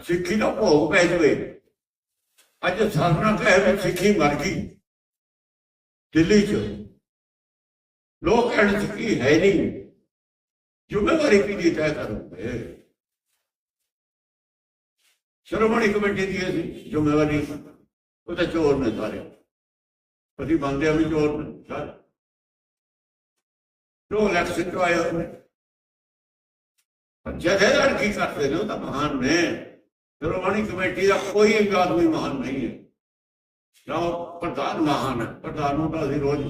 ਸਿੱਖੀ ਦਾ ਭੋਗ ਪੈ ਜਵੇ। ਅੱਜ ਸਾਧਨਾ ਕਹੇ ਵੀ ਸਿੱਖੀ ਮਰ ਗਈ। ਦਿੱਲੀ 'ਚ ਲੋਕ ਕਹਿਣ ਸਿੱਖੀ ਹੈ ਨਹੀਂ। ਜ਼ਿੰਮੇਵਾਰੀ ਕੀ ਤੈਅ ਕਰੋਗੇ ਸ਼੍ਰੋਮਣੀ ਕਮੇਟੀ ਦੀ ਅਸੀਂ ਜ਼ਿੰਮੇਵਾਰੀ ਉਹ ਤਾਂ ਚੋਰ ਨੇ ਸਾਰੇ। ਅਸੀਂ ਮੰਨਦੇ ਆ ਵੀ ਚੋਰ ਨੇ ਸਾਰੇ। ਜੋ ਇਲੈਕਸ਼ਨ ਤੋਂ ਆਏ ਹੋਏ ਪਰ ਜਥੇਦਾਰ ਕੀ ਕਰਦੇ ਨੇ ਉਹ ਤਾਂ ਮਹਾਨ ਨੇ। ਸ਼੍ਰੋਮਣੀ ਕਮੇਟੀ ਦਾ ਕੋਈ ਇੱਕ ਆਦਮੀ ਮਹਾਨ ਨਹੀਂ ਹੈ। ਨਾ ਉਹ ਪ੍ਰਧਾਨ ਮਹਾਨ ਹੈ। ਪ੍ਰਧਾਨ ਨੂੰ ਤਾਂ ਅਸੀਂ ਰੋਜ਼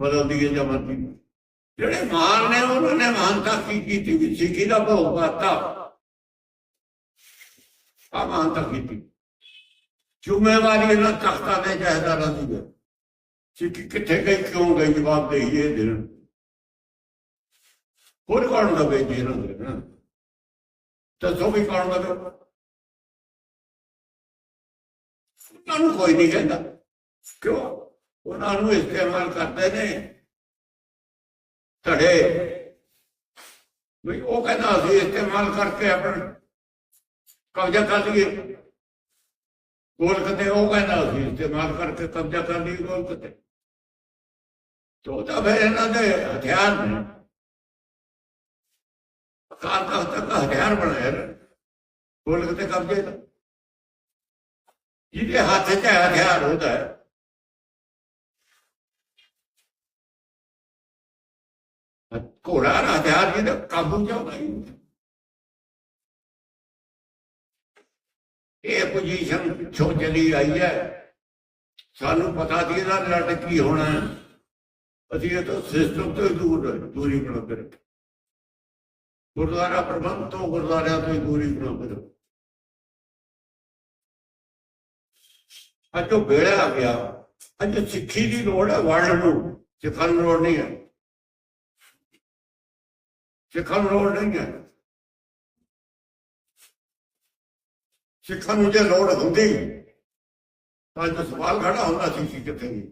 ਬਦਲ ਦਈਏ ਜਾਂ ਮਰਜ਼ੀ। ਜਿਹੜੇ ਮਹਾਨ ਨੇ ਉਹਨਾਂ ਨੇ ਮਹਾਨਤਾ ਕੀ ਕੀਤੀ ਵੀ ਸਿੱਖੀ ਦਾ ਭੋਗ ਪਾਤਾ ਆ ਮਹਾਨਤਾ ਕੀਤੀ। ਜ਼ਿੰਮੇਵਾਰੀ ਇਹਨਾਂ ਤਖਤਾਂ ਦੇ ਜਹਦਾਰਾਂ ਦੀ ਹੈ। ਸਿੱਖੀ ਕਿੱਥੇ ਗਈ, ਕਿਉਂ ਗਈ, ਜਵਾਬ ਦੇਈਏ ਦੇਣ ਹੋਰ ਕੌਣ ਲਵੇ ਜੀ ਇਹਨਾਂ ਦੇ ਨਾ ਦੱਸੋ ਵੀ ਕੌਣ ਦਵੇ ਉਹਨਾਂ ਕੋਈ ਨਹੀਂ ਕਹਿੰਦਾ। ਕਿਉਂ? ਉਹਨਾਂ ਨੂੰ ਇਸਤੇਮਾਲ ਕਰਦੇ ਨੇ। ਧੜੇ ਵੀ ਉਹ ਕਹਿੰਦਾ, ਅਸੀਂ ਇਸਤੇਮਾਲ ਕਰਕੇ ਆਪਣਾ ਕਬਜ਼ਾ ਕਰ ਲਈਏ। ਗੋਲ ਕਤੇ ਉਹ ਕਹਿੰਦਾ, ਅਸੀਂ ਇਸਤੇਮਾਲ ਕਰਕੇ ਕਬਜ਼ਾ ਕਰ ਲਈਏ ਗੋਲ ਕਤੇ ਤੋ ਤਾਂ ਫਿਰ ਇਹਨਾਂ ਦੇ ਹਥਿਆਰ ਨੇ। ਅਕਾਲ ਤਖਤ ਦਾ ਹਥਿਆਰ ਬਣਾਇਆ ਨਾ। ਗੋਲ ਕਬਜ਼ੇ ਦਾ। ਜਿਹਦੇ ਹੱਥ 'ਚ ਹਥਿਆਰ ਹੁੰਦਾ ਹੈ। ਘੋੜਾ ਦਾ ਹਥਿਆਰ ਜਿਹਦੇ ਕਾਬੂ ਚ ਆਉਂਦਾ ਹੀ ਇਹ ਪੋਜੀਸ਼ਨ ਛੋ ਚਲੀ ਆਈ ਹੈ। ਸਾਨੂੰ ਪਤਾ ਸੀ ਇਹਦਾ ਲੜ ਕੀ ਹੋਣਾ ਅਸੀਂ ਇਹ ਤਾਂ ਸਿਸਟਮ ਤੋਂ ਹੀ ਦੂਰ ਰਹੇ, ਦੂਰੀ ਬਣਾਉਂਦੇ ਰਹੇ। ਗੁਰਦੁਆਰਾ ਪ੍ਰਬੰਧ ਤੋਂ ਗੁਰਦੁਆਰਿਆਂ ਤੋਂ ਹੀ ਦੂਰੀ ਬਣਾਉਂਦੇ ਰਹੇ। ਅੱਜ ਉਹ ਵੇੜਾ ਆ ਗਿਆ। ਅੱਜ ਸਿੱਖੀ ਦੀ ਲੋੜ ਹੈ ਵਰਲਡ ਨੂੰ। ਸਿੱਖਾਂ ਨੂੰ ਲੋੜ ਨਹੀਂ ਹੈ ਸਿੱਖਾਂ ਨੂੰ ਲੋੜ ਨਹੀਂ ਹੈ ਸਿੱਖਾਂ ਨੂੰ ਜੇ ਲੋੜ ਹੁੰਦੀ, ਤਾਂ ਇਹ ਸਵਾਲ ਖੜਾ ਹੁੰਦਾ ਸੀ ਕਿ ਕਿੱਥੇ ਗਈ।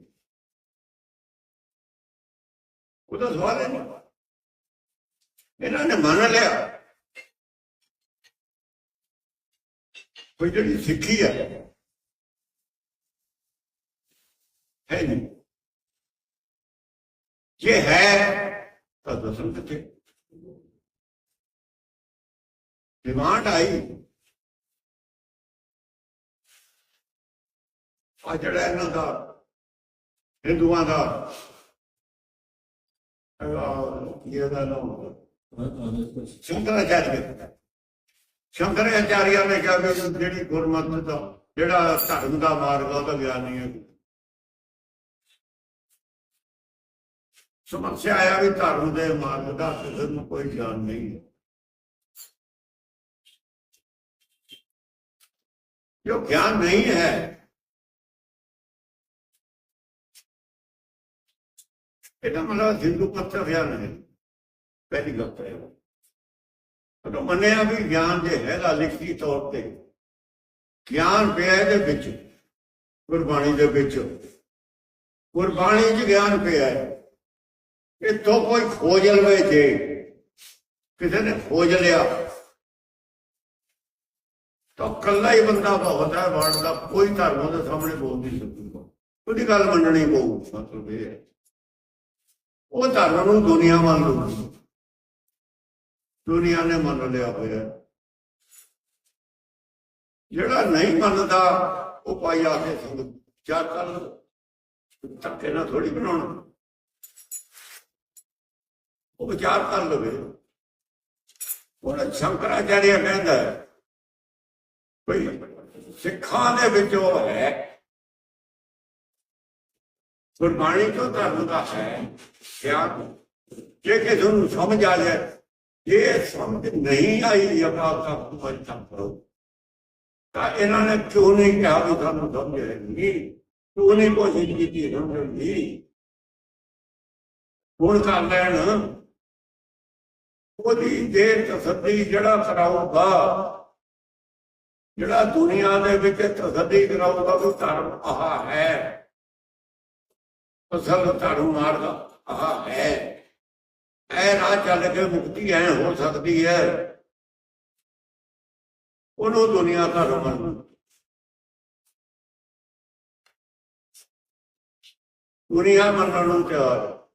ਉਹਦਾ ਸਵਾਲ ਹੈ ਨਹੀਂ ਇਹਨਾਂ ਨੇ ਮੰਨ ਲਿਆ। ਕੋਈ ਜਿਹੜੀ ਸਿੱਖੀ ਹੈ ਹੈ ਨਹੀਂ। ਜੇ ਹੈ ਤਾਂ ਦੱਸਣ ਕਿੱਥੇ? ਡਿਮਾਂਡ ਆਈ। ਆ ਜਿਹੜਾ ਇਹਨਾਂ ਦਾ ਹਿੰਦੂਆਂ ਦਾ ਇਹਦਾ ਨਾਮ ਸ਼ੰਕਰਾਚਾਰਿਆ ਸ਼ੰਕਰਾਚਾਰਿਆ ਨੇ ਕਿਹਾ ਵੀ ਜਿਹੜੀ ਗੁਰਮਤਿ ਦਾ ਜਿਹੜਾ ਧਰਮ ਦਾ ਮਾਰਗ ਆ, ਉਹਦਾ ਗਿਆਨ ਨਹੀਂ ਹੈ ਸਮੱਸਿਆ ਆਇਆ ਵੀ ਧਰਮ ਦੇ ਮਾਰਗ ਦਾ ਕਿਸੇ ਨੂੰ ਕੋਈ ਗਿਆਨ ਨਹੀਂ ਹੈ। ਜੋ ਗਿਆਨ ਨਹੀਂ ਹੈ, ਇਹਦਾ ਮਤਲਬ ਹਿੰਦੂ ਪੱਤਰ ਗਿਆਨ ਹੈ ਪਹਿਲੀ ਗੱਲ ਤਾਂ ਇਹ। ਉਹ ਮੰਨਿਆ ਵੀ ਗਿਆਨ ਜੇ ਹੈਗਾ ਲਿਖਤੀ ਤੌਰ ਤੇ, ਗਿਆਨ ਪਿਆ ਇਹਦੇ ਵਿੱਚ, ਗੁਰਬਾਣੀ ਦੇ ਵਿੱਚ। ਗੁਰਬਾਣੀ 'ਚ ਗਿਆਨ ਪਿਆ ਹੈ। ਇੱਥੋਂ ਕੋਈ ਖੋਜ ਲਵੇ ਜੇ। ਕਿਸੇ ਨੇ ਖੋਜ ਲਿਆ। ਤਾਂ ਕੱਲਾ ਹੀ ਬੰਦਾ ਬਹੁਤ ਹੈ, ਵਰਡ ਦਾ ਕੋਈ ਧਰਮ ਉਹਦੇ ਸਾਹਮਣੇ ਬੋਲ ਨਹੀਂ ਸਕੂਗਾ। ਉਹਦੀ ਗੱਲ ਮੰਨਣੀ ਪਊ ਮਤਲਬ ਇਹ ਹੈ। ਉਹ ਧਰਮ ਨੂੰ ਦੁਨੀਆ ਮੰਨ ਲੂ ਦੁਨੀਆ ਨੇ ਮੰਨ ਲਿਆ ਹੋਇਆ। ਜਿਹੜਾ ਨਹੀਂ ਮੰਨਦਾ, ਉਹ ਪਾਈ ਆ ਕੇ ਸੰਗ ਚਾਰ ਕਰ ਧੱਕੇ ਨਾਲ ਥੋੜੀ ਬਣਾਉਣਾ। ਉਹ ਵਿਚਾਰ ਕਰ ਲਵੇ। ਉਹ ਸ਼ੰਕਰਾਚਾਰਿਆ ਕਹਿੰਦਾ ਭਈ ਸਿੱਖਾਂ ਦੇ ਵਿੱਚ ਉਹ ਹੈ, ਗੁਰਬਾਣੀ ਤੋਂ ਧਰਮ ਦਾ ਹੈ ਗਿਆਨ ਜੇ ਕਿਸੇ ਨੂੰ ਸਮਝ ਆ ਜਾਏ, ਜੇ ਸਮਝ ਨਹੀਂ ਆਈ ਅਗਾ ਤੱਕ ਕੋਈ ਕਰੋ। ਤਾਂ ਇਹਨਾਂ ਨੇ ਕਿਉਂ ਨਹੀਂ ਕਿਹਾ ਵੀ ਤੁਹਾਨੂੰ ਸਮਝ ਨਹੀਂ ਕਿਉਂ ਨਹੀਂ ਕੋਸ਼ਿਸ਼ ਕੀਤੀ ਸਮਝਣ ਦੀ ਹੁਣ ਕਰ ਲੈਣ। ਉਹਦੀ ਦੇਰ ਤਸੱਦੀ ਜਿਹੜਾ ਕਰਾਊਗਾ, ਜਿਹੜਾ ਦੁਨੀਆ ਦੇ ਵਿੱਚ ਤਸੱਦੀ ਕਰਾਊਗਾ, ਉਹ ਧਰਮ ਆਹ ਹੈ। ਅਸਲ ਧਰਮ ਮਾਰਗ ਆਹ ਹੈ। ਐ ਰਾਹ ਚੱਲ ਕੇ ਮੁਕਤੀ ਐ, ਹੋ ਸਕਦੀ ਹੈ ਉਹਨੂੰ ਦੁਨੀਆ ਧਰਮ ਮੰਨ ਦੁਨੀਆ ਮੰਨਣ ਨੂੰ ਤਿਆਰ।